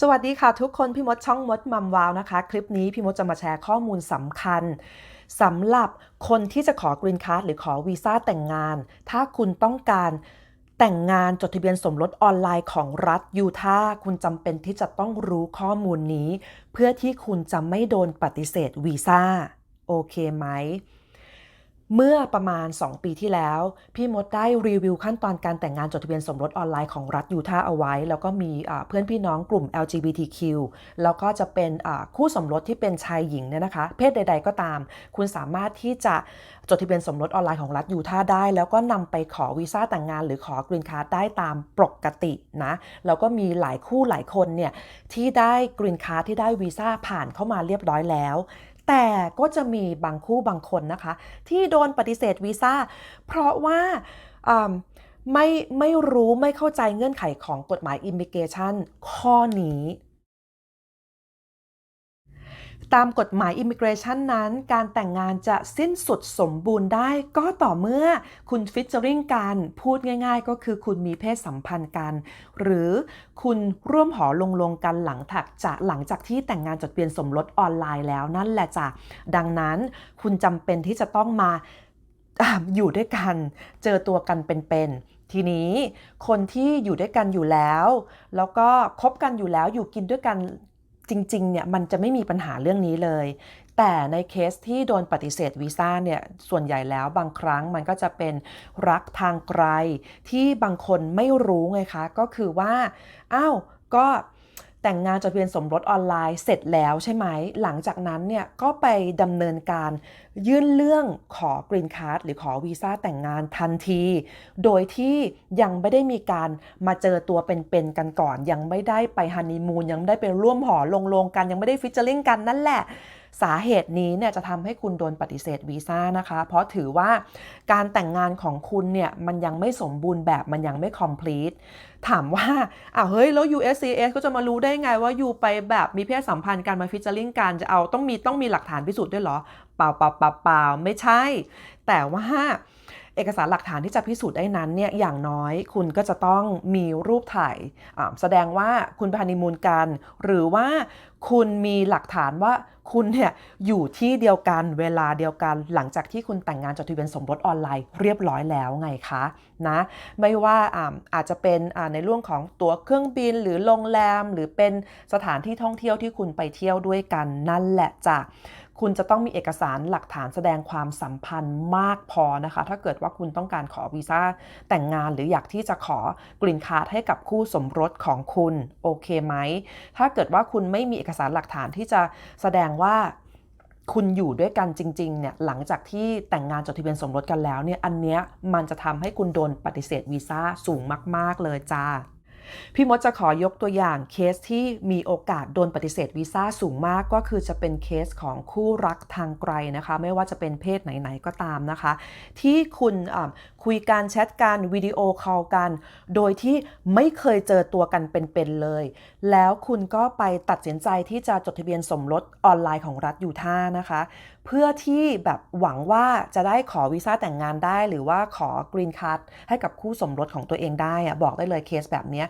สวัสดีค่ะทุกคนพี่มดช่องมดมัมวาวนะคะ คลิปนี้พี่มดจะมาแชร์ข้อมูลสำคัญสำหรับคนที่จะขอกรีนค a ร์ดหรือขอวีซ่าแต่งงาน ถ้าคุณต้องการแต่งงานจดทะเบียนสมรสออนไลน์ของรัฐยูทาห์คุณจำเป็นที่จะต้องรู้ข้อมูลนี้ เพื่อที่คุณจะไม่โดนปฏิเสธวีซ่าโอเคไหม เมื่อประมาณ 2 ปีที่แล้ว พี่มดได้รีวิวขั้นตอนการแต่งงานจดทะเบียนสมรสออนไลน์ของรัฐยูทาห์เอาไว้ แล้วก็มีเพื่อนพี่น้องกลุ่ม LGBTQ แล้วก็จะเป็นคู่สมรสที่เป็นชายหญิงเนี่ยนะคะ เพศใด ๆ ก็ตาม คุณสามารถที่จะจดทะเบียนสมรสออนไลน์ของรัฐยูทาห์ได้ แล้วก็นำไปขอวีซ่าแต่งงาน หรือขอกรีนคาร์ดได้ตามปกตินะแล้วก็มีหลายคู่หลายคนเนี่ยที่ได้กรีนคาร์ดที่ได้วีซ่าผ่านเข้ามาเรียบร้อยแล้ว แต่ก็จะมีบางคู่บางคนนะคะ ที่โดนปฏิเสธวีซ่าเพราะว่าไม่ไม่รู้ไม่เข้าใจเงื่อนไขของกฎหมายอิมิเกชันข้อนี้ ตามกฎหมาย Immigration นั้น การแต่งงานจะสิ้นสุดสมบูรณ์ได้ก็ต่อเมื่อคุณฟิชเจอริงกัน พูดง่าย ๆ ก็คือคุณมีเพศสัมพันธ์กัน หรือคุณร่วมหอลงลงกันหลังถักจากหลังจากที่แต่งงานจดทะเบียนสมรสออนไลน์แล้วนั่นแหละจ้ะดังนั้นคุณจำเป็นที่จะต้องมาอยู่ด้วยกัน เจอตัวกันเป็นๆทีนี้คนที่อยู่ด้วยกันอยู่แล้ว แล้วก็คบกันอยู่แล้วอยู่กินด้วยกัน จริงๆ เนี่ยมันจะไม่มีปัญหาเรื่องนี้เลย แต่ในเคสที่โดนปฏิเสธวีซ่าเนี่ยส่วนใหญ่แล้วบางครั้งมันก็จะเป็นรักทางไกลที่บางคนไม่รู้ไงคะ ก็คือว่า อ้าว ก็ แต่งงานจดทะเบียนสมรสออนไลน์เสร็จแล้วใช่ไหม หลังจากนั้นเนี่ยก็ไปดำเนินการยื่นเรื่องขอกรีนคาร์ดหรือขอวีซ่าแต่งงานทันที โดยที่ยังไม่ได้มีการมาเจอตัวเป็นๆกันก่อน ยังไม่ได้ไปฮันนีมูนยังไม่ได้ไปร่วมหอลงลงกันยังไม่ได้ฟิชเชอร์ลิงกันนั่นแหละ สาเหตุนี้เนี่ยจะทำให้คุณโดนปฏิเสธวีซ่านะคะ เพราะถือว่าการแต่งงานของคุณเนี่ยมันยังไม่สมบูรณ์แบบมันยังไม่ complete ถามว่าอ้าวเฮ้ย แล้ว USCIS ก็จะมารู้ได้ไงว่าอยู่ไปแบบมีเพศสัมพันธ์การมาฟิชเจอริงกันจะเอาต้องมีต้องมีหลักฐานพิสูจน์ด้วยเหรอ เปล่าเปล่าเปล่าเปล่าไม่ใช่ แต่ว่า เอกสารหลักฐานที่จะพิสูจน์ได้นั้นเนี่ยอย่างน้อยคุณก็จะต้องมีรูปถ่ายแสดงว่าคุณไปฮันนีมูนกัน หรือว่าคุณมีหลักฐานว่าคุณเนี่ยอยู่ที่เดียวกันเวลาเดียวกันหลังจากที่คุณแต่งงานจดทะเบียนสมรสออนไลน์เรียบร้อยแล้วไงคะนะไม่ว่าอาจจะเป็นในเรื่องของตั๋วเครื่องบินหรือโรงแรม หรือเป็นสถานที่ท่องเที่ยวที่คุณไปเที่ยวด้วยกันนั่นแหละจ้ะ คุณจะต้องมีเอกสารหลักฐานแสดงความสัมพันธ์มากพอนะคะ ถ้าเกิดว่าคุณต้องการขอวีซ่าแต่งงานหรืออยากที่จะขอกรีนคาร์ดให้กับคู่สมรสของคุณ โอเคไหม ถ้าเกิดว่าคุณไม่มีเอกสารหลักฐานที่จะแสดงว่าคุณอยู่ด้วยกันจริงๆเนี่ยหลังจากที่แต่งงานจดทะเบียนสมรสกันแล้วเนี่ยอันเนี้ยมันจะทำให้คุณโดนปฏิเสธวีซ่าสูงมาก ๆ เลยจ้า พี่มดจะขอยกตัวอย่างเคสที่มีโอกาสโดนปฏิเสธวีซ่าสูงมากก็คือจะเป็นเคสของคู่รักทางไกลนะคะ ไม่ว่าจะเป็นเพศไหนๆก็ตามนะคะ ที่คุณคุยการแชทกันวิดีโอคอลกัน โดยที่ไม่เคยเจอตัวกันเป็นๆเลย แล้วคุณก็ไปตัดสินใจที่จะจดทะเบียนสมรสออนไลน์ของรัฐยูท่านะคะ เพื่อที่แบบหวังว่าจะได้ขอวีซ่าแต่งงานได้ หรือว่าขอกรีนคาร์ดให้กับคู่สมรสของตัวเองได้อะบอกได้เลยเคสแบบนี้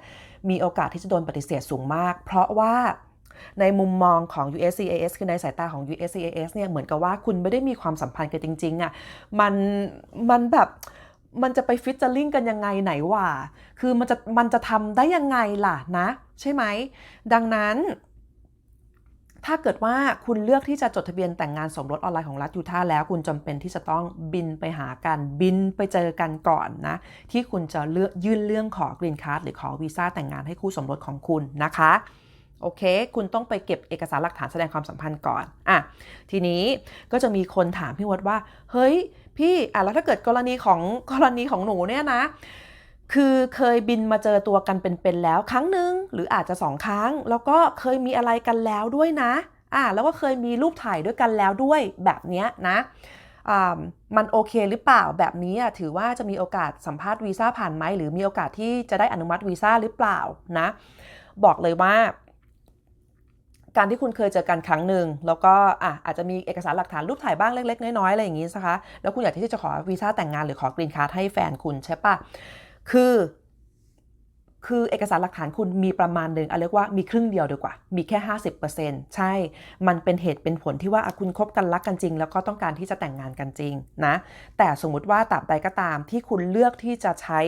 มีโอกาสที่จะโดนปฏิเสธสูงมาก เพราะว่าในมุมมองของ USCIS คือในสายตาของ USCIS เนี่ยเหมือนกับว่าคุณไม่ได้มีความสัมพันธ์กันจริงๆอะมันมันแบบมันจะไปฟิชเจอริงกันยังไงไหนวะคือมันจะมันจะทำได้ยังไงล่ะนะ ใช่ไหม ดังนั้น ถ้าเกิดว่าคุณเลือกที่จะจดทะเบียนแต่งงานสมรสออนไลน์ของรัฐยูทาห์แล้ว คุณจำเป็นที่จะต้องบินไปหากันบินไปเจอกันก่อนนะ ที่คุณจะเลือกยื่นเรื่องขอกรีนคาร์ดหรือขอวีซ่าแต่งงานให้คู่สมรสของคุณนะคะโอเค คุณต้องไปเก็บเอกสารหลักฐานแสดงความสัมพันธ์ก่อน อะ ทีนี้ก็จะมีคนถามพี่วดว่า เฮ้ย พี่ อะ แล้วถ้าเกิดกรณีของกรณีของหนูเนี่ยนะ คือเคยบินมาเจอตัวกันเป็นๆแล้วครั้งหนึ่งหรืออาจจะสองครั้ง แล้วก็เคยมีอะไรกันแล้วด้วยนะอะแล้วก็เคยมีรูปถ่ายด้วยกันแล้วด้วยแบบเนี้ยนะมันโอเคหรือเปล่าแบบนี้ถือว่าจะมีโอกาสสัมภาษณ์วีซ่าผ่านไหมหรือมีโอกาสที่จะได้อนุมัติวีซ่าหรือเปล่านะบอกเลยว่า การที่คุณเคยเจอกันครั้งหนึ่งแล้วก็อะอาจจะมีเอกสารหลักฐานรูปถ่ายบ้างเล็กๆน้อยๆอะไรอย่างนี้นะคะแล้วคุณอยากที่จะขอวีซ่าแต่งงานหรือขอกรีนคาร์ดให้แฟนคุณใช่ปะ คือคือเอกสารหลักฐานคุณมีประมาณหนึ่งเอาเรียกว่ามีครึ่งเดียวดีกว่า มีแค่ 50%ใช่ มันเป็นเหตุเป็นผลที่ว่าคุณคบกันรักกันจริง แล้วก็ต้องการที่จะแต่งงานกันจริงนะ แต่สมมุติว่าตราบใดก็ตามที่คุณเลือกที่จะใช้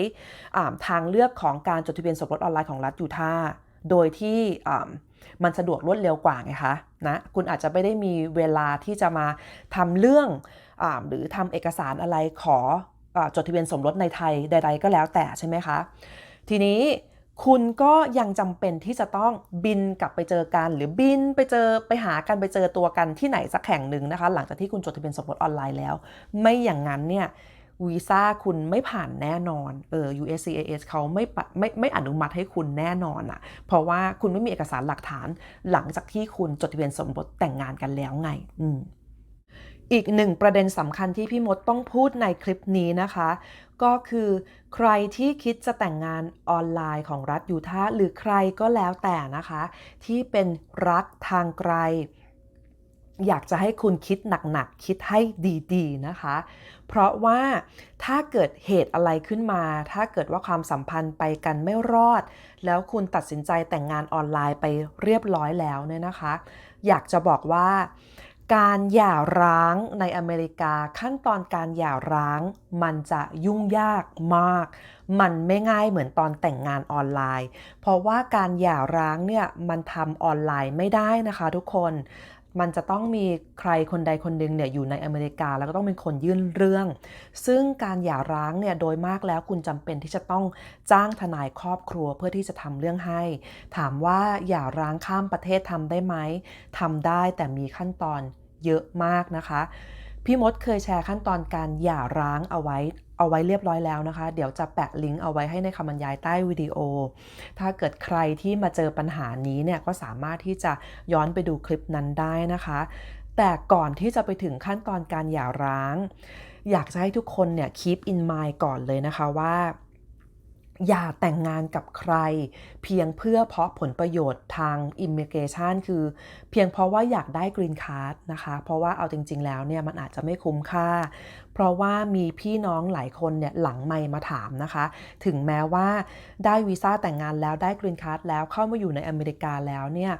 ทางเลือกของการจดทะเบียนสมรสออนไลน์ของรัฐยูทาห์โดยที่มันสะดวกรวดเร็วกว่าไงคะนะ คุณอาจจะไม่ได้มีเวลาที่จะมาทำเรื่องอหรือทำเอกสารอะไรขอ จดทะเบียนสมรสในไทยใด ๆ ก็แล้วแต่ใช่ไหมคะ ทีนี้คุณก็ยังจำเป็นที่จะต้องบินกลับไปเจอกัน หรือบินไปเจอไปหากันไปเจอตัวกันที่ไหนสักแห่งหนึ่งนะคะ หลังจากที่คุณจดทะเบียนสมรสออนไลน์แล้ว ไม่อย่างนั้นเนี่ยวีซ่าคุณไม่ผ่านแน่นอนเออ USCIS เขาไม่ไม่ไม่อนุมัติให้คุณแน่นอนอะ่ะ เพราะว่าคุณไม่มีเอกสารหลักฐานหลังจากที่คุณจดทะเบียนสมรสแต่งงานกันแล้วไง อืม อีกหนึ่งประเด็นสำคัญที่พี่มดต้องพูดในคลิปนี้นะคะ ก็คือใครที่คิดจะแต่งงานออนไลน์ของรัฐยูทาห์หรือใครก็แล้วแต่นะคะ ที่เป็นรักทางไกล อยากจะให้คุณคิดหนักๆ คิดให้ดีๆนะคะ เพราะว่าถ้าเกิดเหตุอะไรขึ้นมา ถ้าเกิดว่าความสัมพันธ์ไปกันไม่รอด แล้วคุณตัดสินใจแต่งงานออนไลน์ไปเรียบร้อยแล้วเนี่ยนะคะ อยากจะบอกว่า การหย่าร้างในอเมริกาขั้นตอนการหย่าร้าง มันจะยุ่งยากมาก มันไม่ง่ายเหมือนตอนแต่งงานออนไลน์ เพราะว่าการหย่าร้างเนี่ยมันทำออนไลน์ไม่ได้นะคะทุกคน มันจะต้องมีใครคนใดคนหนึ่งเนี่ยอยู่ในอเมริกา แล้วก็ต้องเป็นคนยื่นเรื่อง ซึ่งการหย่าร้างเนี่ยโดยมากแล้วคุณจำเป็นที่จะต้องจ้างทนายครอบครัวเพื่อที่จะทำเรื่องให้ ถามว่าหย่าร้างข้ามประเทศทำได้ไหมทำได้แต่มีขั้นตอนเยอะมากนะคะ พี่มดเคยแชร์ขั้นตอนการหย่าร้างเอาไว้เอาไว้เรียบร้อยแล้วนะคะ เดี๋ยวจะแปะลิงก์เอาไว้ให้ในคำบรรยายใต้วิดีโอ ถ้าเกิดใครที่มาเจอปัญหานี้เนี่ยก็สามารถที่จะย้อนไปดูคลิปนั้นได้นะคะ แต่ก่อนที่จะไปถึงขั้นตอนการหย่าร้าง อยากจะให้ทุกคนเนี่ย keep in mind ก่อนเลยนะคะว่า อย่าแต่งงานกับใคร เพียงเพื่อเพราะผลประโยชน์ทาง Immigration คือเพียงเพราะว่าอยากได้ Green Card นะคะ เพราะว่าเอาจริง ๆ แล้วเนี่ยมันอาจจะไม่คุ้มค่า เพราะว่ามีพี่น้องหลายคนเนี่ยหลังไม่มาถามนะคะ ถึงแม้ว่าได้วีซ่าแต่งงานแล้วได้ Green Card แล้วเข้ามาอยู่ในอเมริกาแล้วเนี่ย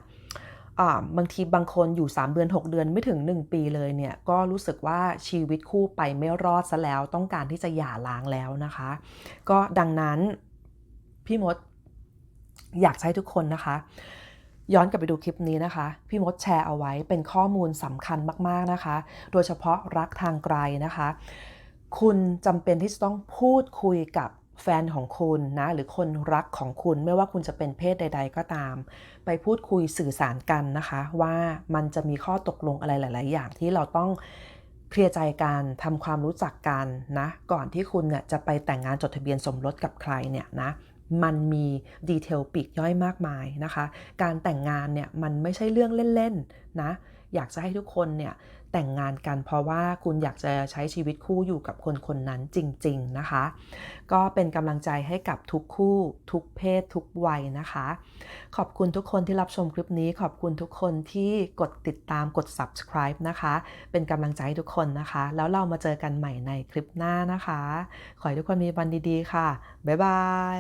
บางทีบางคนอยู่ 3 เดือน 6 เดือนไม่ถึง 1 ปีเลยเนี่ย ก็รู้สึกว่าชีวิตคู่ไปไม่รอดซะแล้ว ต้องการที่จะหย่าร้างแล้วนะคะ ก็ดังนั้น พี่มดอยากให้ทุกคนนะคะ ย้อนกลับไปดูคลิปนี้นะคะ พี่มดแชร์เอาไว้เป็นข้อมูลสำคัญมากๆนะคะ โดยเฉพาะรักทางไกลนะคะ คุณจำเป็นที่จะต้องพูดคุยกับแฟนของคุณนะหรือคนรักของคุณไม่ว่าคุณจะเป็นเพศใด ๆ ก็ตาม ไปพูดคุยสื่อสารกันนะคะ ว่ามันจะมีข้อตกลงอะไรหลาย ๆ อย่างที่เราต้องเคลียร์ใจกันทำความรู้จักกันนะ ก่อนที่คุณเนี่ยจะไปแต่งงานจดทะเบียนสมรสกับใครเนี่ยนะ มันมีดีเทลปีกย่อยมากมายนะคะ การแต่งงานเนี่ยมันไม่ใช่เรื่องเล่นๆนะ อยากจะให้ทุกคนเนี่ย แต่งงานกัน เพราะว่าคุณอยากจะใช้ชีวิตคู่อยู่กับคนคนนั้นจริง ๆนะคะ ก็เป็นกำลังใจให้กับทุกคู่ ทุกเพศ ทุกวัยนะคะ ขอบคุณทุกคนที่รับชมคลิปนี้ ขอบคุณทุกคนที่กดติดตามกด subscribe นะคะ เป็นกำลังใจให้ทุกคนนะคะ แล้วเรามาเจอกันใหม่ในคลิปหน้านะคะ ขอให้ทุกคนมีวันดีๆค่ะบ๊ายบาย